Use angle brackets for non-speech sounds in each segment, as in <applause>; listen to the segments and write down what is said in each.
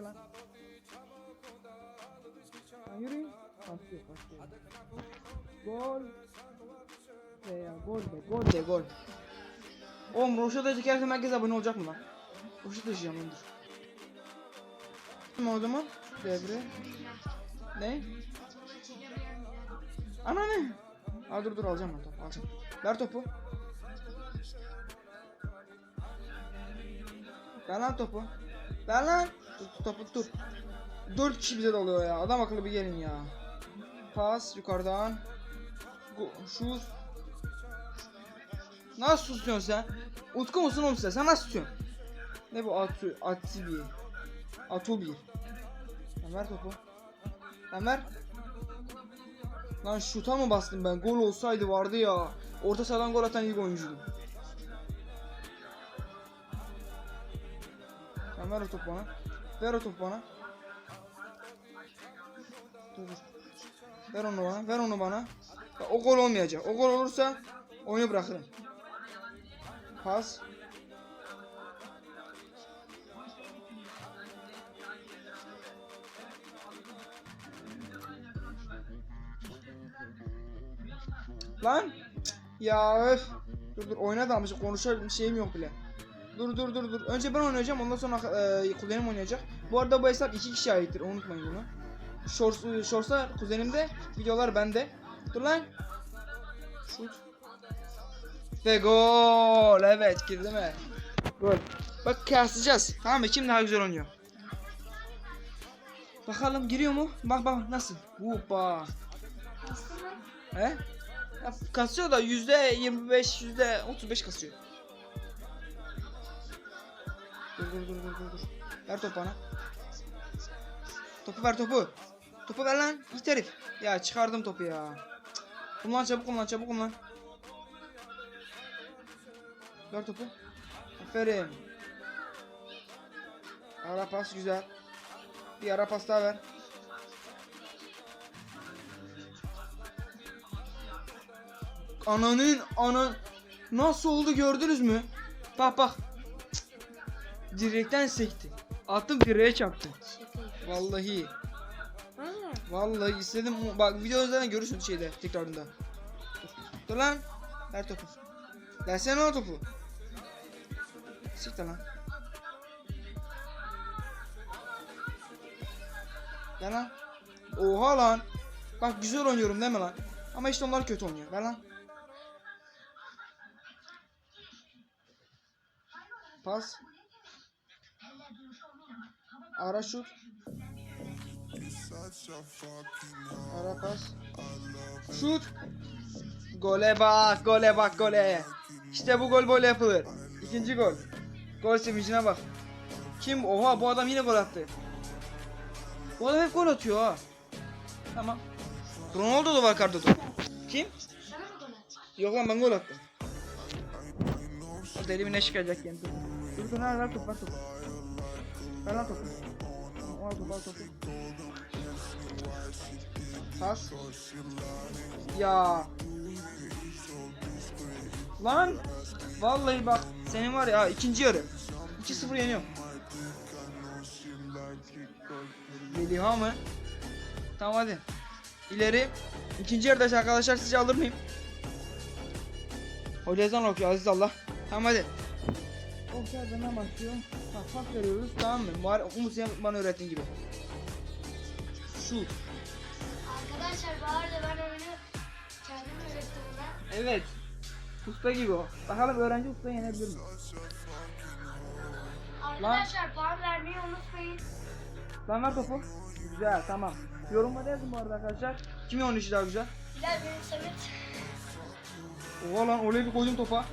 Bekle lan. Lan yürüyün. Paslıyor paslıyor. Gol. Veya gol be gol de gol. Oğlum Roşa'da çekersen herkes abone olacak mı lan? Roşa taşıyacağım onu dur. Kim oldu mu? Devre. Ne? Ana ne? Aa dur dur alacağım ben topu alacağım. Ver topu. Ver lan topu. Ver lan. Dur, dur, topu dur. Dört kişi bize dalıyor ya. Adam akıllı bir gelin ya. Pas yukarıdan. Go. Nasıl tutuyorsun sen? Utku musun oğlum sen? Sen nasıl tutuyorsun? Ne bu atı atı bir. Atu bir. Lan ver topu. Lan ver. Lan şuta mı bastım ben? Gol olsaydı vardı ya. Orta sahadan gol atan ilk oyuncuydum. Sen ver o topu bana. Ver o topu bana. Dur. Ver onu bana. Ver onu bana. Ya, o gol olmayacak. O gol olursa oyunu bırakırım. Pas. Lan. Ya öf. Dur dur oyna da almışım. Konuşar şeyim yok bile. Dur dur dur dur. Önce ben oynayacağım. Ondan sonra e, kuzenim oynayacak. Bu arada bu hesap iki kişi aittir. Unutmayın bunu. Shorts, e, shortslar kuzenimde. Videolar bende. Dur lan. Şut. Ve gol. Evet girdi mi? Gol. Bak kıyaslayacağız. Tamam mı? Kim daha güzel oynuyor? Bakalım giriyor mu? Bak bak nasıl? Hoppa. He? Ya, kasıyor da yüzde 25 yüzde 35 kasıyor. Dur dur dur dur dur. Ver topu bana. Topu ver topu. Topu ver lan. İt herif. Ya çıkardım topu ya. Kullan çabuk kullan çabuk kullan. Ver topu. Aferin. Ara pas güzel. Bir ara pas daha ver. Ananın ana nasıl oldu gördünüz mü? Bak bak. Direkten sekti. Attım direğe çarptı. Vallahi. Vallahi istedim. Bak video üzerinden görürsün şeyde tekrarında. Dur lan. Ver topu. Versene o topu. Siktir lan. Ver lan. Oha lan. Bak güzel oynuyorum değil mi lan? Ama işte onlar kötü oynuyor. Ver lan. Pas. Ara şut. Ara pas. Şut. Gole bak, gole bak, gole. İşte bu gol böyle yapılır. İkinci gol. Gol sevincine bak. Kim? Oha bu adam yine gol attı. Bu adam hep gol atıyor ha. Tamam. Ronaldo da var karda top. Kim? Yok lan ben gol attım. O deli bir ne çıkacak yani. Dur dur ver ver top ver top. Ver lan topu. Pas. Ya. Lan. Vallahi bak senin var ya ikinci yarı. 2-0 yeniyorum. Meliha mı? Tamam hadi. İleri. İkinci yarıda arkadaşlar sizce alır mıyım? Hoca ezan okuyor Aziz Allah. Tamam hadi. Okey bana başlıyor. Pas veriyoruz tamam mı? Var Umut sen bana öğrettiğin gibi. Şut. Arkadaşlar bu arada ben oyunu kendim öğrettim ona. Evet. Usta gibi o. Bakalım öğrenci usta yenebilir mi? Arkadaşlar puan vermeyi unutmayın. Lan ver topu. Güzel tamam. Yorumlarda yazın bu arada arkadaşlar. Kimin oynayışı daha güzel? Bilal benim Samet. Oha lan oraya bir koydum topa.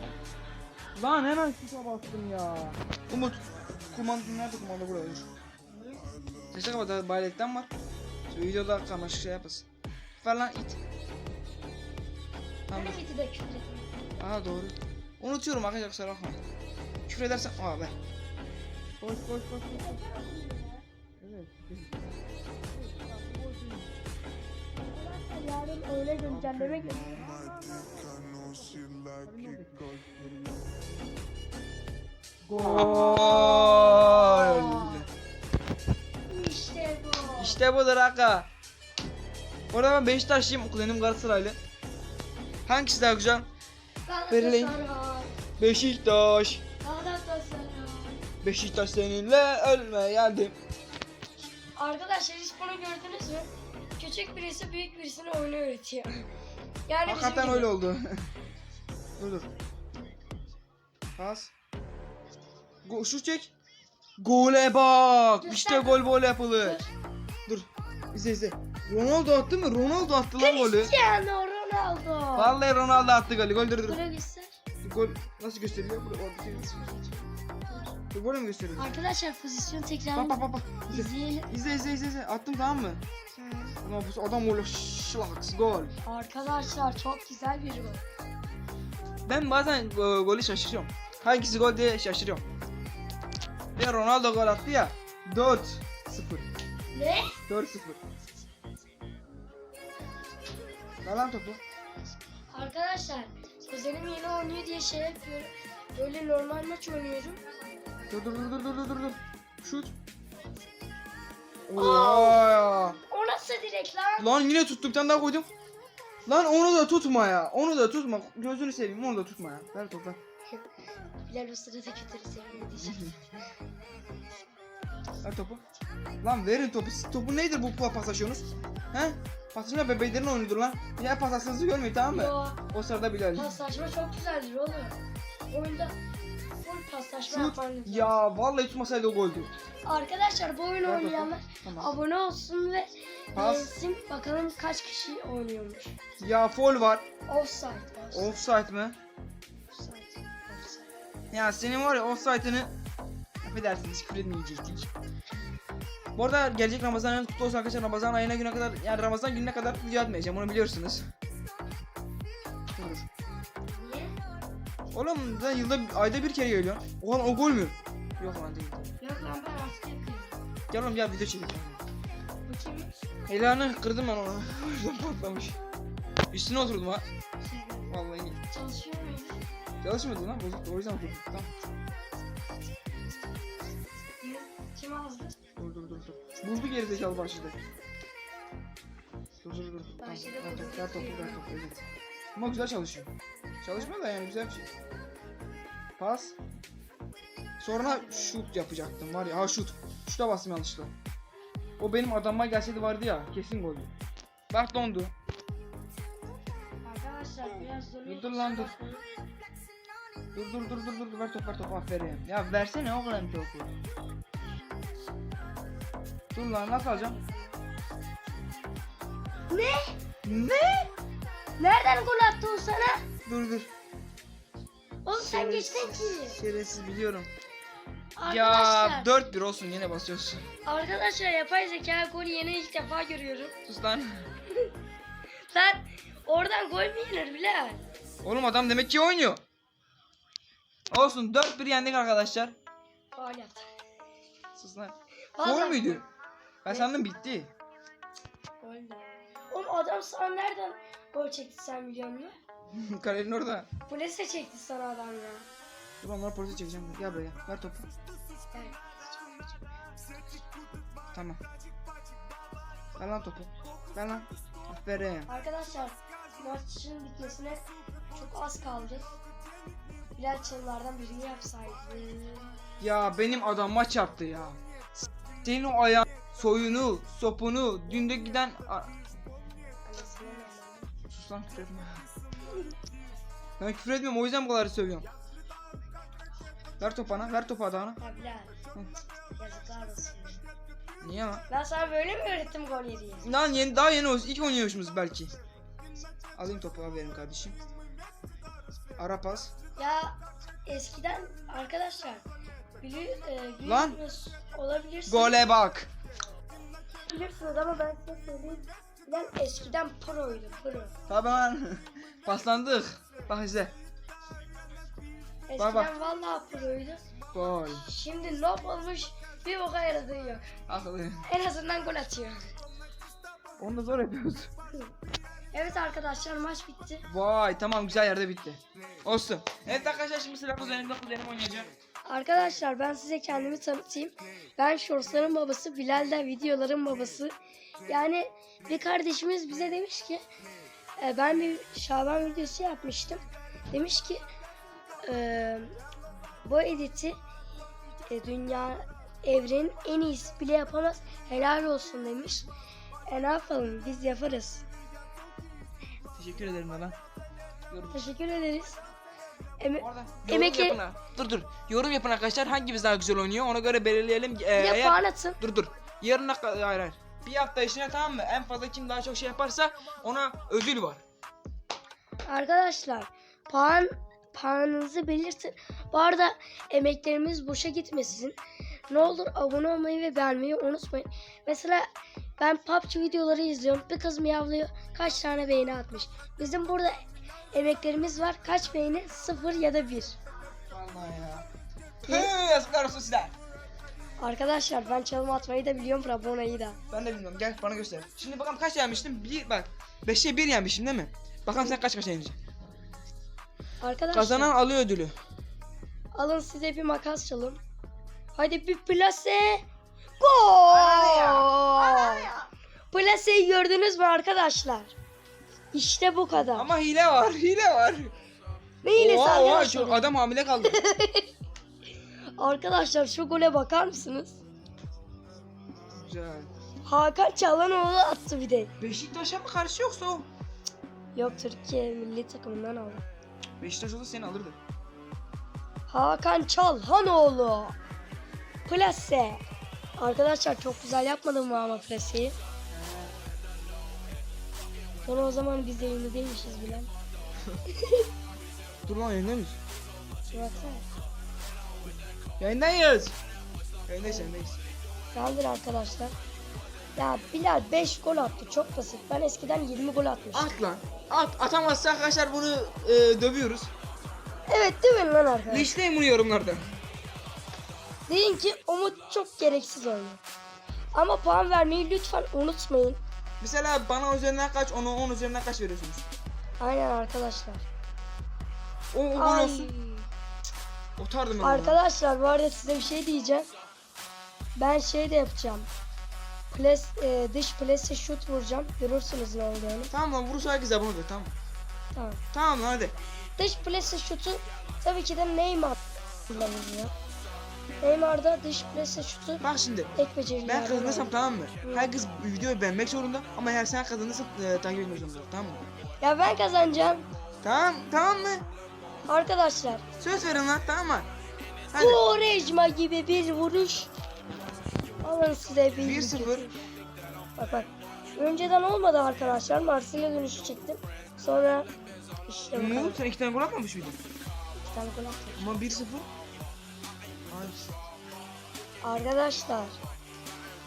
Lan hemen şuta bastım ya. Umut. Kumanda nerede kumanda burada dur. Sese kapat bayletten var. Şu videoda kamaşık şey yapasın. Ver lan it. Tamam. Benim iti de küfür. Aha doğru. Unutuyorum arkadaşlar kusura bakma. Küfür edersen aa ver. Koş koş koş koş. Evet. Yarın öyle güncelleme geliyor. Gol. İşte budur aga. Orada ben Beşiktaşlıyım. Kulenim Galatasaraylı. Hangisi daha güzel? Galatasaray. Beşiktaş. Beşiktaş seninle ölme geldim. Arkadaşlar hiç bunu gördünüz mü? Küçük birisi büyük birisine oyunu öğretiyor. Yani bizim Hakikaten gibi. öyle oldu. <laughs> dur dur. Pas. Go şut çek. Gole bak. Dur İşte gol böyle yapılır. Dur. Dur. İzle izle. Ronaldo attı mı? Ronaldo attı lan golü. Cristiano Ronaldo. Vallahi Ronaldo attı golü. Gol dur dur. Buraya göster. Gol nasıl gösteriliyor? Burada orada şey- Dur gol mü gösteriyor? Arkadaşlar pozisyon tekrar Bak bak bak bak. İzle. izleyelim. İzle izle izle. izle. Attım tamam mı? Ama bu adam öyle şlaks gol. Arkadaşlar çok güzel bir gol. Ben bazen e, golü şaşırıyorum. Hangisi gol diye şaşırıyorum. Ve Ronaldo gol attı ya. 4 0. Ne? 4 0. Ver lan topu. Arkadaşlar kuzenim yeni oynuyor diye şey yapıyorum. Böyle normal maç oynuyorum. Dur dur dur dur dur dur dur. Şut. Oha. O nasıl direkt lan? Lan yine tuttum bir tane daha koydum. Lan onu da tutma ya. Onu da tutma. Gözünü seveyim onu da tutma ya. Ver topu. Bilal o sırada kötü diyeceğim. <laughs> Ver topu. Lan verin topu. Siz topu nedir bu pa- paslaşıyorsunuz? He? Paslaşma bebeklerin oyunudur lan. Ya paslaşsınızı görmeyin tamam mı? Yo, O sırada Bilal. paslaşma çok güzeldir oğlum. Oyunda full paslaşma Şut. yapman lazım. Ya vallahi tutmasaydı o goldü. Arkadaşlar bu oyunu Ver topu. oynayanlar Tamam. abone olsun ve Pas. beğensin. Bakalım kaç kişi oynuyormuş. Ya foul var. Offside. Offside mi? Ya senin var ya offside'ını affedersiniz küfür etmeyecektik. Bu arada gelecek Ramazan ayı kutlu olsun arkadaşlar. Ramazan ayına güne kadar yani Ramazan gününe kadar video atmayacağım onu biliyorsunuz. Dur. Oğlum sen yılda ayda bir kere geliyorsun. Oğlum o gol mü? Yok lan değil. Yok lan ben yapıyorum. Gel oğlum gel video çekelim. Bu? Helanı kırdım ben onu. O yüzden patlamış. Üstüne oturdum ha. Vallahi Çalışıyor muydu? Çalışmadı lan bozuktu o yüzden oturdum. Tamam. Kim aldı? Dur dur dur dur. Buldu geri zekalı başladı. Dur dur dur. Başladı topu, ver topu, ver topu, evet. Ama güzel çalışıyor. Çalışmıyor da yani güzel bir şey. Pas. Sonra şut yapacaktım var ya. Ha şut. Şuta bastım yanlışlıkla. O benim adamıma gelseydi vardı ya. Kesin goldü. Bak dondu. Arkadaşlar biraz zor. Dur, dur lan, dur. Dur dur dur dur dur ver top ver top aferin. Ya versene oğlum topu. Dur lan nasıl alacağım? Ne? Ne? Nereden gol attı o sana? Dur dur. Oğlum sen geçtin ki. Şerefsiz biliyorum. Arkadaşlar, Ya 4-1 olsun yine basıyorsun. arkadaşlar yapay zeka golü yeni ilk defa görüyorum. Sus lan. <laughs> Lan oradan gol mü yenir Bilal? Oğlum adam demek ki oynuyor. Olsun 4-1 yendik arkadaşlar. Faal yaptı. Sus lan. Vallahi- Gol müydü? Ben sandım bitti. Gol de. Oğlum adam sana nereden gol çekti sen biliyor musun? <laughs> Kalenin orada. Bu ne çekti sana adam ya? Dur onları polise çekeceğim. Gel buraya. Ver topu. Tamam. Ver lan topu. Ver lan. Aferin. Arkadaşlar maçın bitmesine çok az kaldı. Bilal çalılardan birini yapsaydı. Ya benim adam maç yaptı ya. Senin o ayağın soyunu, sopunu, dünde giden... Anasını? Sus lan küfür etme. Ben küfür etmiyorum o yüzden bu kadar sövüyorum. Ver topu bana, ver topu adağına. Ya Bilal. Yazıklar olsun. Niye lan? Ben sana böyle mi öğrettim gol yediği? Lan yeni, daha yeni olsun. İlk oynuyormuşuz belki. Alayım topu aferin kardeşim. Ara pas. Ya eskiden arkadaşlar bili, e, Lan! olabilirsiniz. Gole bak. Bilirsiniz ama ben size söyleyeyim. Bilal eskiden proydu pro. Lan. <laughs> Paslandık. Bak izle. Eskiden bak. vallahi proydu. Gol. Şimdi nob olmuş bir boka yaradığı yok. Akıllı. En azından gol atıyor. Onu da zor yapıyoruz. <laughs> Evet arkadaşlar maç bitti. Vay tamam güzel yerde bitti. Olsun. Evet arkadaşlar şimdi sıra kuzenimde kuzenim oynayacak. Arkadaşlar ben size kendimi tanıtayım. Ben Şorsların babası, Bilal de videoların babası. Yani bir kardeşimiz bize demiş ki e, ben bir Şaban videosu yapmıştım. Demiş ki e, bu editi e, dünya evrenin en iyisi bile yapamaz. Helal olsun demiş. E ne yapalım biz yaparız. Teşekkür ederim lan. Yorum. Teşekkür ederiz. Eme- Orada yorum Emekli- yapın ha. Dur dur. Yorum yapın arkadaşlar. Hangimiz daha güzel oynuyor ona göre belirleyelim. Ee, ya eğer- puan atın. Dur dur. Yarına kadar hayır hayır. Bir hafta içine tamam mı? En fazla kim daha çok şey yaparsa ona ödül var. Arkadaşlar puan puanınızı belirtin. Bu arada emeklerimiz boşa gitmesin. Ne olur abone olmayı ve beğenmeyi unutmayın. Mesela ben PUBG videoları izliyorum. Bir kız miyavlıyor. Kaç tane beğeni atmış. Bizim burada emeklerimiz var. Kaç beğeni? Sıfır ya da bir. Vallahi ya. Hı, yazıklar olsun size. Arkadaşlar ben çalım atmayı da biliyorum. Rabona'yı da. Ben de bilmiyorum. Gel bana göster. Şimdi bakalım kaç yenmiştim? Bir bak. 5'e 1 yenmişim değil mi? Bakalım sen kaç kaç yeneceksin. Arkadaşlar Kazanan alıyor ödülü. alın size bir makas çalın. Hadi bir plase. Gol! Plaseyi gördünüz mü arkadaşlar? İşte bu kadar. Ama hile var. Hile var. ne hilesi Oha, oha, arkadaşlar? şu adam hamile kaldı. <laughs> Arkadaşlar şu gole bakar mısınız? Güzel. Hakan Çalhanoğlu attı bir de. Beşiktaş'a mı karşı yoksa o? Yok Türkiye milli takımından aldı. Beşiktaş olsa seni alırdı. Hakan Çalhanoğlu. Plase. Arkadaşlar çok güzel yapmadım mı ama plaseyi? Sonra o zaman biz de ünlü değilmişiz bilen. <laughs> Dur lan yayında mıyız? Şu baksana. Yayındayız. Yayındayız yayındayız. Tamamdır arkadaşlar. Ya Bilal 5 gol attı. Çok basit. Ben eskiden 20 gol atmıştım. At lan. At. Atamazsa arkadaşlar bunu e, dövüyoruz. Evet mi lan arkadaşlar? Listeyim bunu yorumlarda. Deyin ki Umut çok gereksiz oynuyor. Ama puan vermeyi lütfen unutmayın. Mesela bana üzerinden kaç, onu 10 üzerinden kaç veriyorsunuz? Aynen arkadaşlar. O, o Ay. olsun. Otardım ben. Arkadaşlar bu arada size bir şey diyeceğim. Ben şey de yapacağım. Ples, e, dış plase şut vuracağım. Görürsünüz ne olduğunu. Tamam lan vurursa herkes abone oluyor tamam. Tamam. Tamam hadi. Dış plase şutu tabii ki de Neymar kullanılıyor. Neymar'da dış plase şutu Bak şimdi. tek becerilerden Ben kazanırsam tamam mı? Herkes videoyu beğenmek zorunda ama eğer sen kazanırsan e, takip etmek zorunda tamam mı? Ya ben kazanacağım. Tamam tamam mı? Arkadaşlar Söz verin lan tamam mı? Hadi. Quaresma gibi bir vuruş. Alın size bir 1-0. Bak bak. Önceden olmadı arkadaşlar. Marsilya dönüşü çektim. Sonra işte bu kadar. Sen iki tane gol atmamış mıydın? Bir tane gol attım. Ama 1-0. Arkadaşlar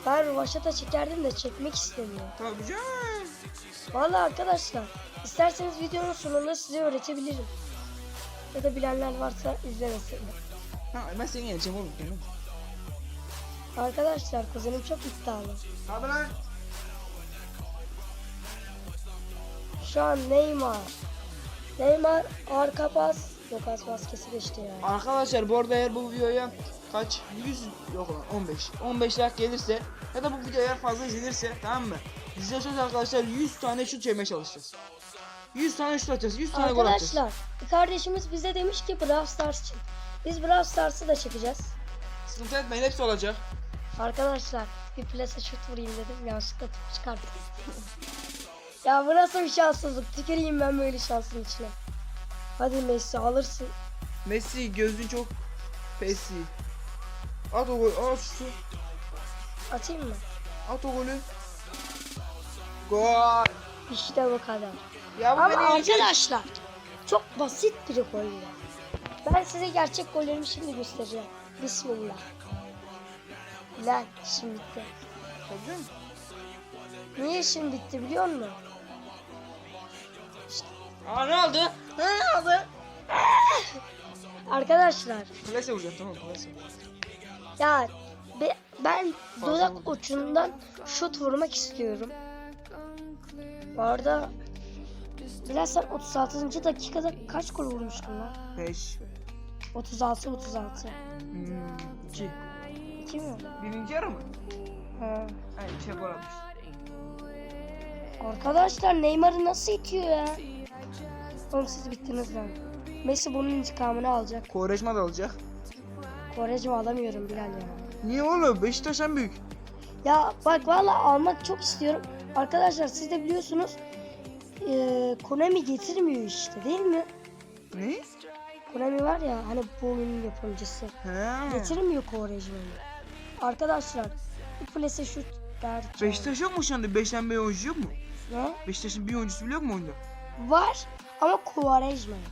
ben Rövaşata çekerdim de çekmek istemiyorum. Tabii canım. Vallahi arkadaşlar isterseniz videonun sonunda size öğretebilirim. Ya da bilenler varsa izlemesinler. Ha, ben seni yeneceğim oğlum. Tamam. Arkadaşlar kuzenim çok iddialı. Hadi lan. Şu an Neymar. Neymar arka pas. Pas kesi geçti ya. Arkadaşlar bu arada eğer bu videoya kaç 100 yok lan 15 15 like gelirse ya da bu video eğer fazla izlenirse tamam mı? Size söz arkadaşlar 100 tane şut çekmeye çalışacağız. 100 tane şut atacağız. 100 tane gol atacağız. Arkadaşlar kardeşimiz bize demiş ki Brawl Stars çek. Biz Brawl Stars'ı da çekeceğiz. Sıkıntı etmeyin hepsi olacak. Arkadaşlar bir plase şut vurayım dedim. Yanlışlıkla top çıkarttım. <laughs> ya bu nasıl bir şanssızlık? Tüküreyim ben böyle şansın içine. Hadi Messi alırsın. Messi gözün çok pesi. At o gol, at şu, Atayım mı? at o golü. Gol. İşte bu kadar. Ya bu Ama beni arkadaşlar çok basit bir gol ya. Ben size gerçek gollerimi şimdi göstereceğim. Bismillah. Lan şimdi bitti. Canım. Niye şimdi bitti biliyor musun? Aa ne oldu? Ne oldu? Arkadaşlar Plase vuracağım tamam plase. ya be- ben Fazla dudak vurdu. ucundan şut vurmak istiyorum. Bu arada Bilal sen 36. dakikada kaç gol vurmuştun lan? 5. 36 36. Hmm, 2. 2 mi? Birinci yarı mı? Ha. Hayır bir şey gol atmış. Arkadaşlar Neymar'ı nasıl itiyor ya? Oğlum siz bittiniz lan. Messi bunun intikamını alacak. Koreşma da alacak. Korece alamıyorum Bilal ya. Niye oğlum? Beşiktaş en büyük. Ya bak valla almak çok istiyorum. Arkadaşlar siz de biliyorsunuz eee Konami getirmiyor işte değil mi? Ne? Konami var ya hani bu oyunun yapımcısı. He. Getirmiyor Kore'cimi. Arkadaşlar bu plase şut derken. Beşiktaş yok mu şu anda? Beşten bir oyuncu yok mu? Ne? Beşiktaş'ın bir oyuncusu bile yok mu oyunda? Var ama Quaresma yok.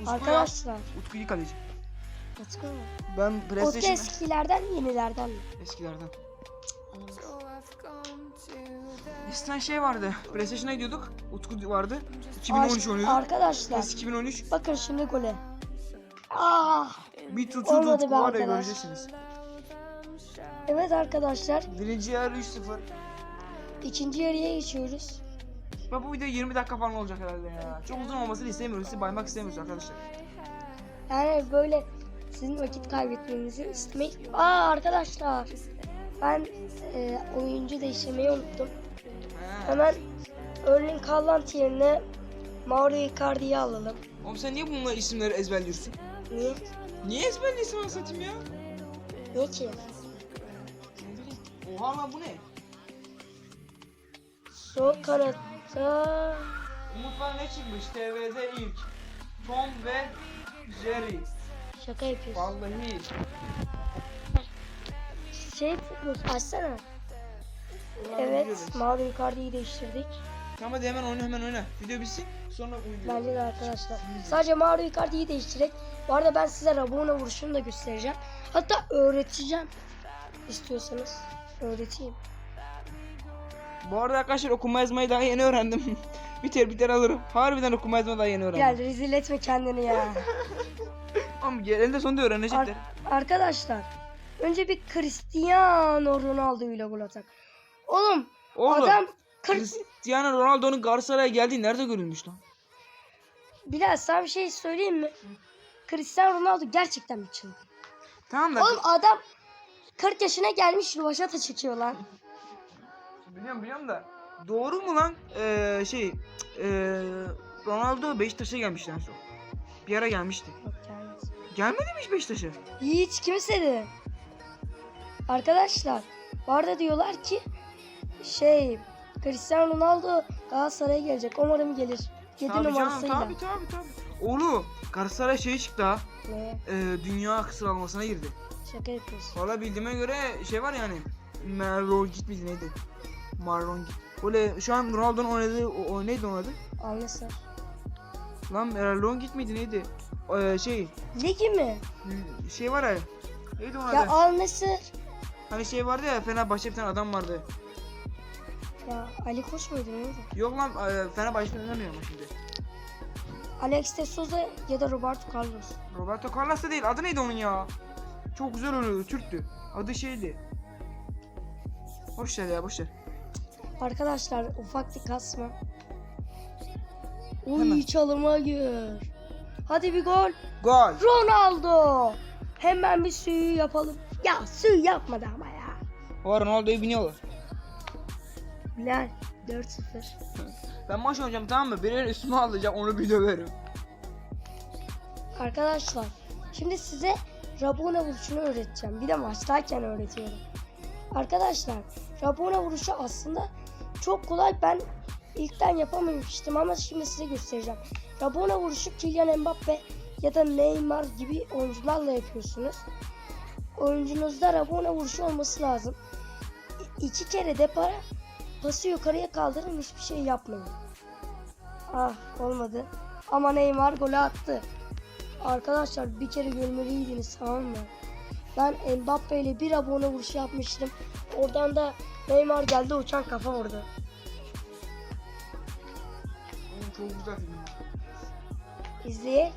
Utku Arkadaşlar. ya. Utku iyi kaleci. Utku mu? Ben Utku PlayStation eskilerden yenilerden mi? eskilerden. Eskiden şey vardı. PlayStation'a gidiyorduk. Utku vardı. 2013 Ar- oynuyorduk. Arkadaşlar PES 2013. bakın şimdi gole. Ah! Bir tutuldu Olmadı Utku be var ya arkadaş. göreceksiniz. Evet arkadaşlar Birinci yarı 3-0. ikinci yarıya geçiyoruz. Ben bu video 20 dakika falan olacak herhalde ya. Çok uzun olmasını istemiyoruz. Sizi baymak istemiyoruz arkadaşlar. Yani böyle sizin vakit kaybetmenizi istemeyiz. Aa arkadaşlar ben e, oyuncu değiştirmeyi unuttum. Hemen Erling Haaland yerine Mauro Icardi'yi alalım. Oğlum sen niye bununla isimleri ezberliyorsun? Niye? Niye ezberliyorsun onu satayım ya? Niye ki? Oha lan bu ne? Sol kanatta Umut'tan ne çıkmış? TV'de ilk. Tom ve Jerry. şaka yapıyorsun. Vallahi. Şey açsana. Ulan Evet biliyoruz. Icardi'yi değiştirdik. Tamam hadi hemen oyna hemen oyna. Video bitsin sonra uyuyor. Bence de arkadaşlar. Sadece Mauro Icardi'yi değiştirerek. Bu arada ben size Rabona vuruşunu da göstereceğim. Hatta öğreteceğim. İstiyorsanız öğreteyim. Bu arada arkadaşlar okuma yazmayı daha yeni öğrendim. <laughs> biter biter alırım. Harbiden okuma yazmayı daha yeni öğrendim. Gel rezil etme kendini ya. <laughs> Ama elinde sonunda öğrenecekler. Ar- arkadaşlar önce bir Cristiano Ronaldo ile gol atak. Oğlum, Oğlum adam 40 Cristiano Ronaldo'nun Galatasaray'a geldiği nerede görülmüş lan? Bilal sana bir şey söyleyeyim mi? Cristiano Ronaldo gerçekten bir çılgın. Tamam da Oğlum adam 40 yaşına gelmiş Rövaşata çekiyor lan. Biliyorum biliyorum da doğru mu lan ee, şey ee, Ronaldo Beşiktaş'a gelmişti en son. Bir ara gelmişti. Yok. Gelmedi mi hiç Beşiktaş'a? Hiç kim istedi? Arkadaşlar bu arada diyorlar ki şey Cristiano Ronaldo Galatasaray'a gelecek. Umarım gelir. 7 Tabii canım numarasıyla. tabii tabii tabii. Oğlum Galatasaray şey çıktı ha. Ne? ee, dünya sıralamasına girdi. Şaka yapıyorsun. Valla bildiğime göre şey var yani. Marlon git miydi neydi? Marlon. Böyle şu an Ronaldo'nun oynadığı o, o neydi onun adı? Anlasın. Lan Marlon git miydi neydi? Ee, şey Ligi mi? şey var ya. Neydi onun Ya adı? Al Nassr. Hani şey vardı ya Fenerbahçe bir tane adam vardı. Ya Ali Koç muydu neydi? Yok lan e, Fenerbahçe'de oynamıyor ama şimdi. Alex de Souza ya da Roberto Carlos. Roberto Carlos da değil. Adı neydi onun ya? Çok güzel oynuyordu. Türktü. Adı şeydi. Boş ver ya boş ver. Arkadaşlar ufak bir kasma. Uy Hemen. çalıma gir. Hadi bir gol. Gol. Ronaldo. Hemen bir suyu yapalım. Ya suyu yapmadı ama ya. O Ronaldo'yu biniyorlar. Bilal 4-0. Ben maç oynayacağım tamam mı? Birileri üstüme alacak onu bir döverim. Arkadaşlar şimdi size Rabona vuruşunu öğreteceğim. Bir de maçtayken öğretiyorum. Arkadaşlar Rabona vuruşu aslında çok kolay. Ben ilkten yapamamıştım ama şimdi size göstereceğim. Rabona vuruşu Kylian Mbappe ya da Neymar gibi oyuncularla yapıyorsunuz. Oyuncunuzda Rabona vuruşu olması lazım. İki kere depara pası yukarıya kaldırın hiçbir şey yapmayın. Ah olmadı. Ama Neymar golü attı. Arkadaşlar bir kere görmeliydiniz tamam mı? Ben Mbappe ile bir abone vuruş yapmıştım. Oradan da Neymar geldi uçan kafa vurdu. Oğlum çok güzel film. İzleyek.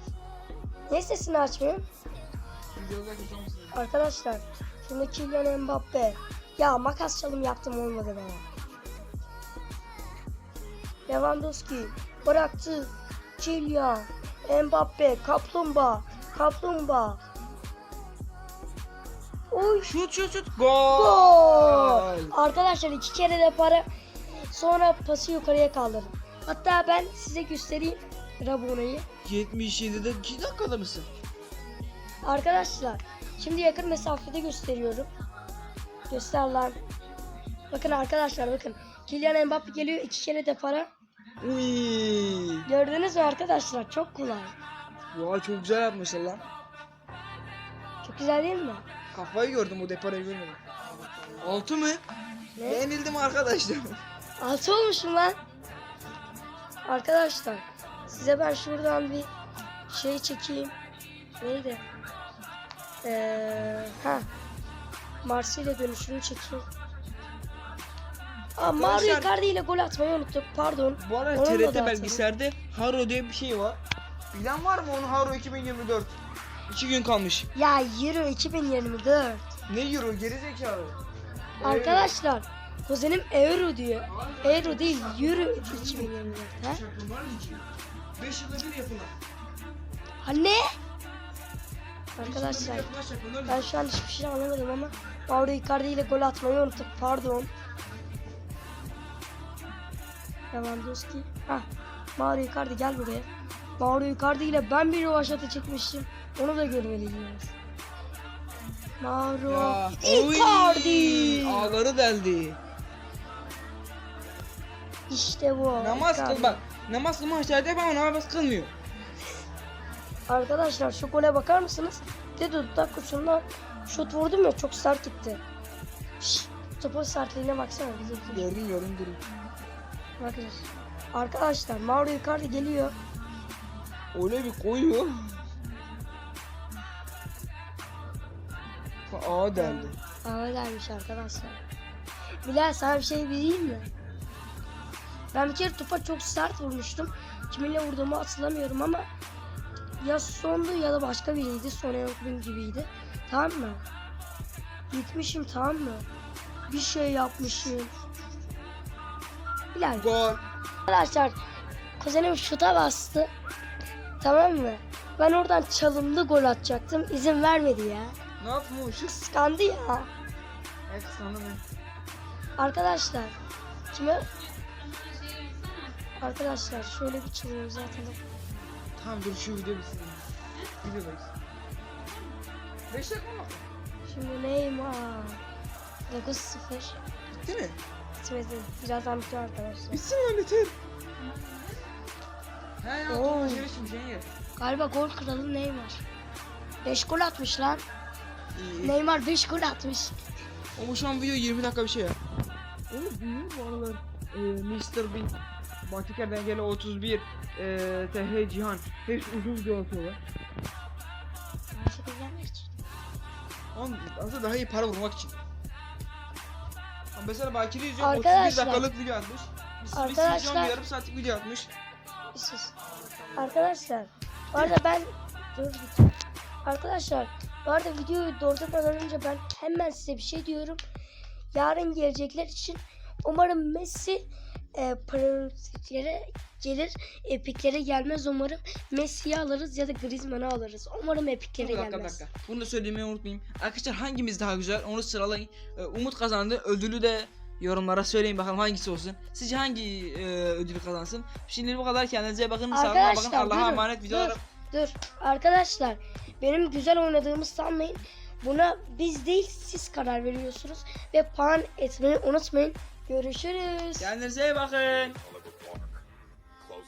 Niye sesini açmıyorum? Arkadaşlar şimdi Kylian Mbappe. Ya makas çalım yaptım olmadı be. Lewandowski bıraktı. Kylian, Mbappe, Kaplumbağa, Kaplumbağa. Oy. Şut şut şut. Gol. Gol. Arkadaşlar iki kere de para. Sonra pası yukarıya kaldırdım. Hatta ben size göstereyim Rabona'yı. 77'de 2 dakikada mısın? Arkadaşlar şimdi yakın mesafede gösteriyorum. Göster lan. Bakın arkadaşlar bakın. Kylian Mbappe geliyor iki kere de para. Uy. Gördünüz mü arkadaşlar? Çok kolay. Vay çok güzel yapmışlar lan. Çok güzel değil mi? Kafayı gördüm o deparayı görmedim. 6 mı? Ne? Yenildim arkadaşlar. Altı olmuşum lan. Arkadaşlar size ben şuradan bir şey çekeyim. Neydi? Ee, ha. Marsilya dönüşünü çekeyim. Aa, Mario Icardi ile gol atmayı unuttuk. Pardon. Bu arada TRT belgeselde Haro diye bir şey var. Bilen var mı onu Haro 2024? 2 gün kalmış. Ya Euro 2024. Ne euro geri zekalı. Arkadaşlar kuzenim Euro diyor. Euro değil Euro 2024. Ha? Şampiyonlar Ligi. 5 yılda bir yapılan. Anne. Arkadaşlar ben şu an hiçbir şey anlamadım ama Mauro Icardi ile gol atmayı unuttuk. Pardon. Lewandowski. Hah. Mauro Icardi gel buraya. Mauro Icardi ile ben bir rovaşata çekmiştim. Onu da görmeliydiniz. Mauro Ya, Icardi. oy, Ağları deldi. İşte bu. Namaz Icardi. kıl bak. Namaz kılma aşağıda yap ama namaz kılmıyor. Arkadaşlar şu gole bakar mısınız? De dudak şut vurdum ya çok sert gitti. Şşş, topun sertliğine baksana. Gördüm gördüm durun. Bakın. Arkadaşlar Mauro Icardi geliyor. Öyle bir koyuyor. Ağa deldi. Öyleymiş arkadaşlar. Bilal sana bir şey bileyim mi? Ben bir kere topa çok sert vurmuştum. Kiminle vurduğumu hatırlamıyorum ama ya sondu ya da başka biriydi. Sonra yokluğum gibiydi. Tamam mı? Gitmişim tamam mı? Bir şey yapmışım. Bilal. Gol. Arkadaşlar kuzenim şuta bastı. Tamam mı? Ben oradan çalımlı gol atacaktım. İzin vermedi ya. Ne yapmış? Kıskandı ya. Evet sana ne? Arkadaşlar kime? Arkadaşlar şöyle bir çalıyor zaten. Tamam dur şu video bitsin. Videodayız. 5 dakika mı? Şimdi Neymar. 9-0. Bitti mi? Bitmedi. Birazdan bitiyor arkadaşlar. Bitsin lan bitir. He ya Oo. şey. Galiba gol kralı Neymar. 5 gol atmış lan. İyi. Neymar 5 gol atmış. Ama şu an video 20 dakika bir şey ya. Oğlum büyük bu aralar. Ee, Mr. Bean. Batiker'den gelen 31. Ee, TH Cihan. Hepsi uzun video atıyorlar. Oğlum aslında daha iyi para vurmak için. Ama mesela Bakir'i izliyorum 31 Arkadaşlar- dakikalık video atmış. Biz Arkadaşlar- bir yarım saatlik video atmış. Sus. Arkadaşlar bu arada ben dur bir- Arkadaşlar bu arada videoyu durdurmadan önce ben hemen size bir şey diyorum. Yarın gelecekler için umarım Messi e, prioritlere gelir. Epiklere gelmez umarım. Messi'yi alırız ya da Griezmann'ı alırız. Umarım epiklere dakika gelmez. dakika. Bunu da söylemeyi unutmayayım. Arkadaşlar hangimiz daha güzel onu sıralayın. Ee, Umut kazandı. Ödülü de yorumlara söyleyin bakalım hangisi olsun. Sizce hangi e, ödülü kazansın? Şimdi bu kadar kendinize bakın. Sağlıkla bakın. Allah'a durun, emanet videolara. dur. Dur arkadaşlar benim güzel oynadığımı sanmayın. Buna biz değil siz karar veriyorsunuz. Ve puan etmeyi unutmayın. Görüşürüz. Kendinize iyi bakın.